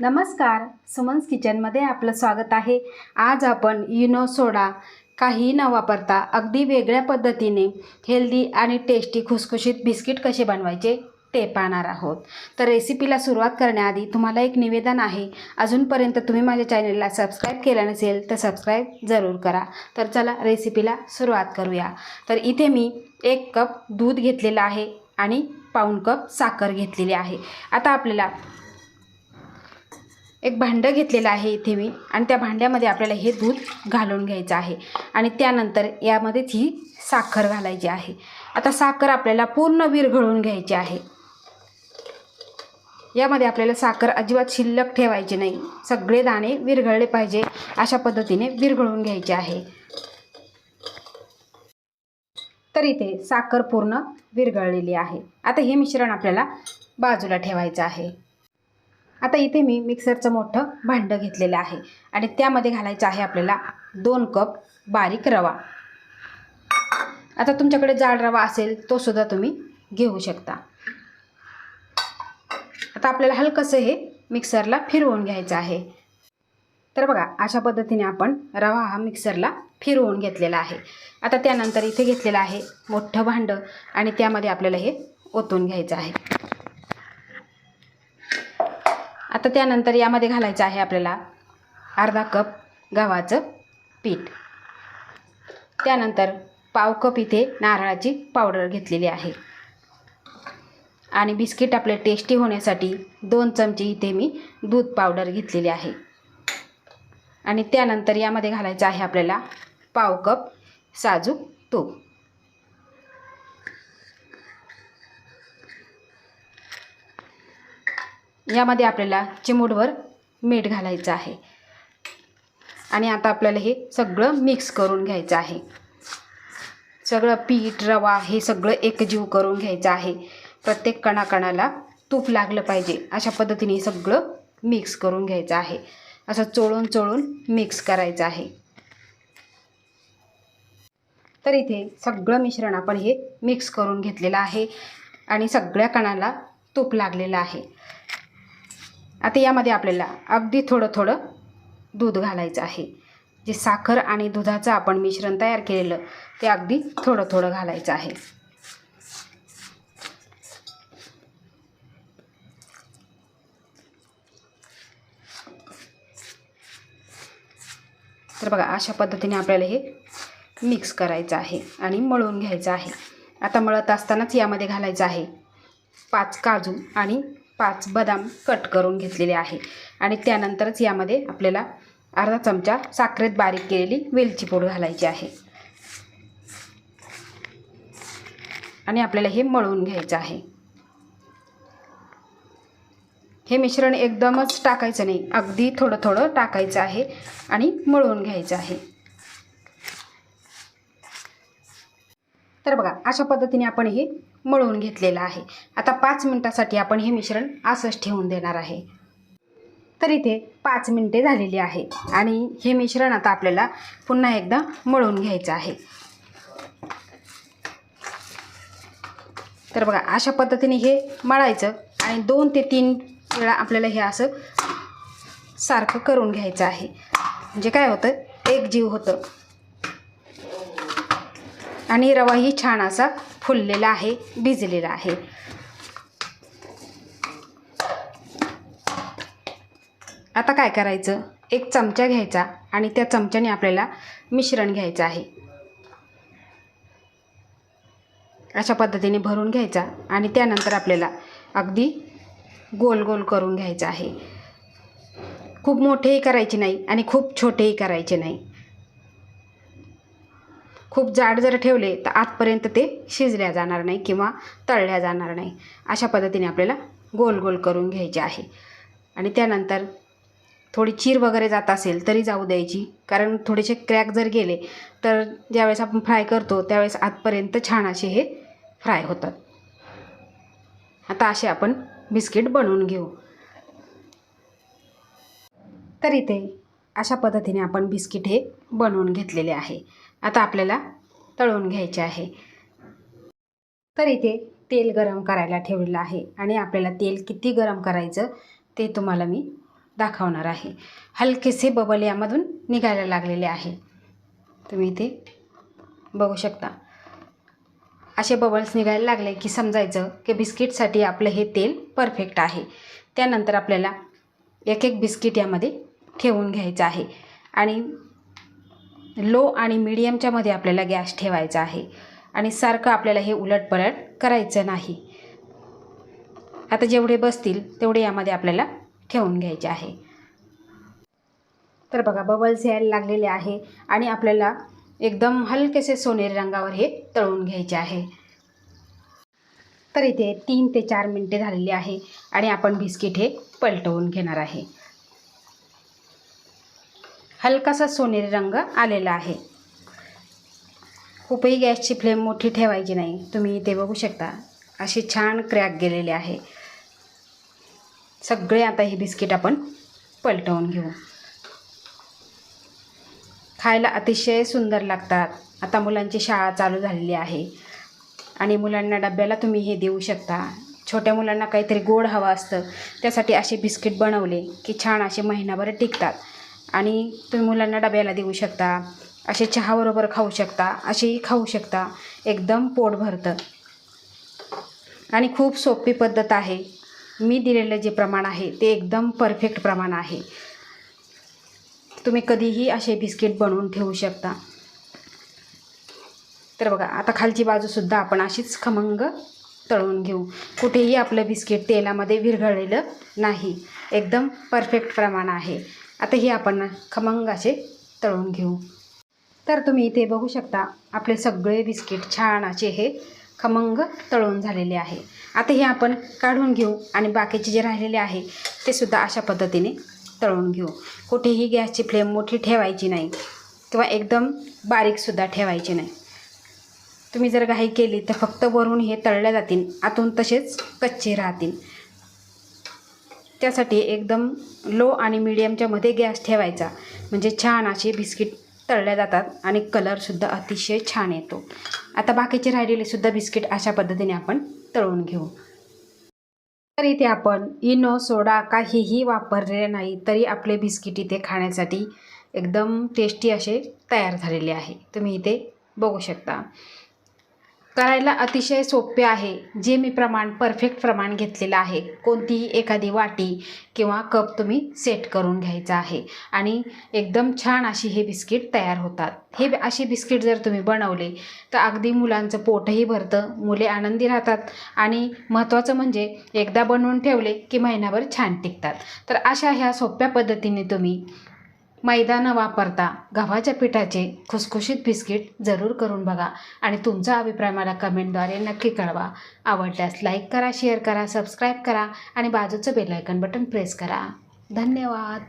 नमस्कार. सुमन्स किचनमध्ये आपलं स्वागत आहे. आज आपण युनो सोडा काही न वापरता अगदी वेगळ्या पद्धतीने हेल्दी आणि टेस्टी खुसखुशीत बिस्किट कसे बनवायचे ते पाहणार आहोत. तर रेसिपीला सुरुवात करण्याआधी तुम्हाला एक निवेदन आहे. अजूनपर्यंत तुम्ही माझ्या चॅनलला सबस्क्राईब केलं नसेल तर सबस्क्राईब जरूर करा. तर चला रेसिपीला सुरुवात करूया. तर इथे मी एक कप दूध घेतलेलं आहे आणि पाऊण कप साखर घेतलेली आहे. आता आपल्याला एक भांडं घेतलेलं आहे इथे मी. आणि त्या भांड्यामध्ये आपल्याला हे दूध घालून घ्यायचं आहे. आणि त्यानंतर यामध्येच ही साखर घालायची आहे. आता साखर आपल्याला पूर्ण विरघळून घ्यायची आहे. यामध्ये आपल्याला साखर अजिबात शिल्लक ठेवायची नाही. सगळे दाणे विरघळले पाहिजे अशा पद्धतीने विरघळून घ्यायचे आहे. तर इथे साखर पूर्ण विरघळलेली आहे. आता हे मिश्रण आपल्याला बाजूला ठेवायचं आहे. आता इथे मी मिक्सरचं मोठं भांडं घेतलेलं आहे. आणि त्यामध्ये घालायचं आहे आपल्याला दोन कप बारीक रवा. आता तुमच्याकडे जाड रवा असेल तो सुद्धा तुम्ही घेऊ शकता. आता आपल्याला हलकंसं हे मिक्सरला फिरवून घ्यायचं आहे. तर बघा अशा पद्धतीने आपण रवा हा मिक्सरला फिरवून घेतलेला आहे. आता त्यानंतर इथे घेतलेलं आहे मोठं भांडं आणि त्यामध्ये आपल्याला हे ओतून घ्यायचं आहे. आता त्यानंतर यामध्ये घालायचं आहे आपल्याला अर्धा कप गव्हाचं पीठ. त्यानंतर पाव कप इथे नारळाची पावडर घेतलेली आहे. आणि बिस्किट आपले टेस्टी होण्यासाठी दोन चमचे इथे मी दूध पावडर घेतलेली आहे. आणि त्यानंतर यामध्ये घालायचं आहे आपल्याला पाव कप साजूक तूप. यामध्ये आपल्याला चिमूटभर मीठ घालायचं आहे. आणि आता आपल्याला हे सगळं मिक्स करून घ्यायचं आहे. सगळं पीठ रवा हे सगळं एकजीव करून घ्यायचं आहे. प्रत्येक कणाकणाला तूप लागलं पाहिजे. अशा पद्धतीने सगळं मिक्स करून घ्यायचं आहे. असं चोळून चोळून मिक्स करायचं आहे. तर इथे सगळं मिश्रण आपण हे मिक्स करून घेतलेलं आहे. आणि सगळ्या कणाला तूप लागलेलं आहे. आता यामध्ये आपल्याला अगदी थोडं थोडं दूध घालायचं आहे. जे साखर आणि दुधाचं आपण मिश्रण तयार केलेलं ते अगदी थोडं थोडं घालायचं आहे. तर बघा अशा पद्धतीने आपल्याला हे मिक्स करायचं आहे आणि मळून घ्यायचं आहे. आता मळत असतानाच यामध्ये घालायचं आहे पाच काजू आणि पाच बदाम कट करून घेतलेले आहे. आणि त्यानंतरच यामध्ये आपल्याला अर्धा चमचा साखरेत बारीक केलेली वेलची पूड घालायची आहे. आणि आपल्याला हे मळून घ्यायचं आहे. हे मिश्रण एकदमच टाकायचं नाही. अगदी थोडं थोडं टाकायचं आहे आणि मळून घ्यायचं आहे. तर बघा अशा पद्धतीने आपण हे मळून घेतलेलं आहे. आता पाच मिनटासाठी आपण हे मिश्रण असंच ठेवून देणार आहे. तर इथे पाच मिनटे झालेली आहे आणि हे मिश्रण आता आपल्याला पुन्हा एकदा मळून घ्यायचं आहे. तर बघा अशा पद्धतीने हे मळायचं आणि दोन ते तीन वेळा आपल्याला हे असं सारखं करून घ्यायचं आहे. म्हणजे काय होतं? एक जीव होतं. आणि रवाही छान असा फुललेला आहे भिजलेला आहे. आता काय करायचं? एक चमचा घ्यायचा आणि त्या चमच्याने आपल्याला मिश्रण घ्यायचं आहे. अशा पद्धतीने भरून घ्यायचा आणि त्यानंतर आपल्याला अगदी गोल गोल करून घ्यायचं आहे. खूप मोठेही करायचे नाही आणि खूप छोटेही करायचे नाही. खूप जाड जर ठेवले तर आतपर्यंत ते शिजल्या जाणार नाही किंवा तळल्या जाणार नाही. अशा पद्धतीने आपल्याला गोल गोल करून घ्यायचे आहे. आणि त्यानंतर थोडी चीर वगैरे जात असेल तरी जाऊ द्यायची. कारण थोडेसे क्रॅक जर गेले तर ज्यावेळेस आपण फ्राय करतो त्यावेळेस आतपर्यंत छान असे हे फ्राय होतात. आता असे आपण बिस्किट बनवून घेऊ. तर इथे अशा पद्धतीने आपण बिस्किट हे बनवून घेतलेले आहे. आता आपल्याला तळून घ्यायचे आहे. तर इथे तेल गरम करायला ठेवलेलं आहे आणि आपल्याला तेल किती गरम करायचं ते तुम्हाला मी दाखवणार आहे. हलकेसे बबल यामधून निघायला लागलेले आहे. तुम्ही इथे बघू शकता. असे बबल्स निघायला लागले की समजायचं की बिस्किटसाठी आपलं हे तेल परफेक्ट आहे. त्यानंतर आपल्याला एक एक बिस्किट यामध्ये ठेवून घ्यायचं आहे. आणि लो आणि मिडियमच्यामध्ये आपल्याला गॅस ठेवायचा आहे. आणि सारखं आपल्याला हे उलटपलट करायचं नाही. आता जेवढे बसतील तेवढे यामध्ये आपल्याला ठेवून घ्यायचे आहे. तर बघा बबल्स यायला लागलेले आहे आणि आपल्याला एकदम हलकेसे सोनेरी रंगावर हे तळून घ्यायचे आहे. तर इथे तीन ते चार मिनटे झालेली आहे आणि आपण बिस्किट हे पलटवून घेणार आहे. हलकासा सोनेरी रंग आलेला आहे. खूपही गॅसची फ्लेम मोठी ठेवायची नाही. तुम्ही इथे बघू शकता. असे छान क्रॅक गेलेले आहे. सगळे आता हे बिस्किट आपण पलटवून घेऊ. खायला अतिशय सुंदर लागतात. आता मुलांची शाळा चालू झालेली आहे. आणि मुलांना डब्याला तुम्ही हे देऊ शकता. छोट्या मुलांना काहीतरी गोड हवं असतं. त्यासाठी असे बिस्किट बनवले की छान असे महिनाभर टिकतात. आणि तुम्ही मुलांना डब्याला देऊ शकता असे चहाबरोबर खाऊ शकता असेही खाऊ शकता. एकदम पोट भरतं. आणि खूप सोपी पद्धत आहे. मी दिलेलं जे प्रमाण आहे ते एकदम परफेक्ट प्रमाण आहे. तुम्ही कधीही असे बिस्किट बनवून ठेवू शकता. तर बघा आता खालची बाजूसुद्धा आपण अशीच खमंग तळून घेऊ. कुठेही आपलं बिस्किट तेलामध्ये विरघळलेलं नाही. एकदम परफेक्ट प्रमाण आहे. आता हे आपण खमंग असे तळून घेऊ. तर तुम्ही इथे बघू शकता आपले सगळे बिस्किट छान असे हे खमंग तळून झालेले आहे. आता हे आपण काढून घेऊ आणि बाकीचे जे राहिलेले आहे ते सुद्धा अशा पद्धतीने तळून घेऊ. कुठेही गॅसची फ्लेम मोठी ठेवायची नाही किंवा एकदम बारीकसुद्धा ठेवायची नाही. तुम्ही जर घाई केली तर फक्त वरून हे तळल्या जातील आतून तसेच कच्चे राहतील. त्यासाठी एकदम लो आणि मिडियमच्या मध्ये गॅस ठेवायचा. म्हणजे छान असे बिस्किट तळल्या जातात आणि कलरसुद्धा अतिशय छान येतो. आता बाकीचे राहिलेले सुद्धा बिस्किट अशा पद्धतीने आपण तळून घेऊ. तर इथे आपण इनो सोडा काहीही वापरलेले नाही तरी आपले बिस्किट इथे खाण्यासाठी एकदम टेस्टी असे तयार झालेले आहे. तुम्ही इथे बघू शकता. करायला अतिशय सोपे आहे. जे मी प्रमाण परफेक्ट प्रमाण घेतलेलं आहे. कोणतीही एखादी वाटी किंवा कप तुम्ही सेट करून घ्यायचा आहे. आणि एकदम छान अशी हे बिस्किट तयार होतात. हे अशी बिस्किट जर तुम्ही बनवले तर अगदी मुलांचं पोटही भरतं मुले आनंदी राहतात. आणि महत्त्वाचं म्हणजे एकदा बनवून ठेवले की महिनाभर छान टिकतात. तर अशा ह्या सोप्या पद्धतीने तुम्ही मैदा न वापरता गव्हाच्या पिठाचे खुसखुशीत बिस्किट जरूर करून बघा आणि तुमचा अभिप्राय मला कमेंटद्वारे नक्की कळवा. आवडल्यास लाईक करा शेअर करा सबस्क्राईब करा आणि बाजूचं बेलायकन बटन प्रेस करा. धन्यवाद.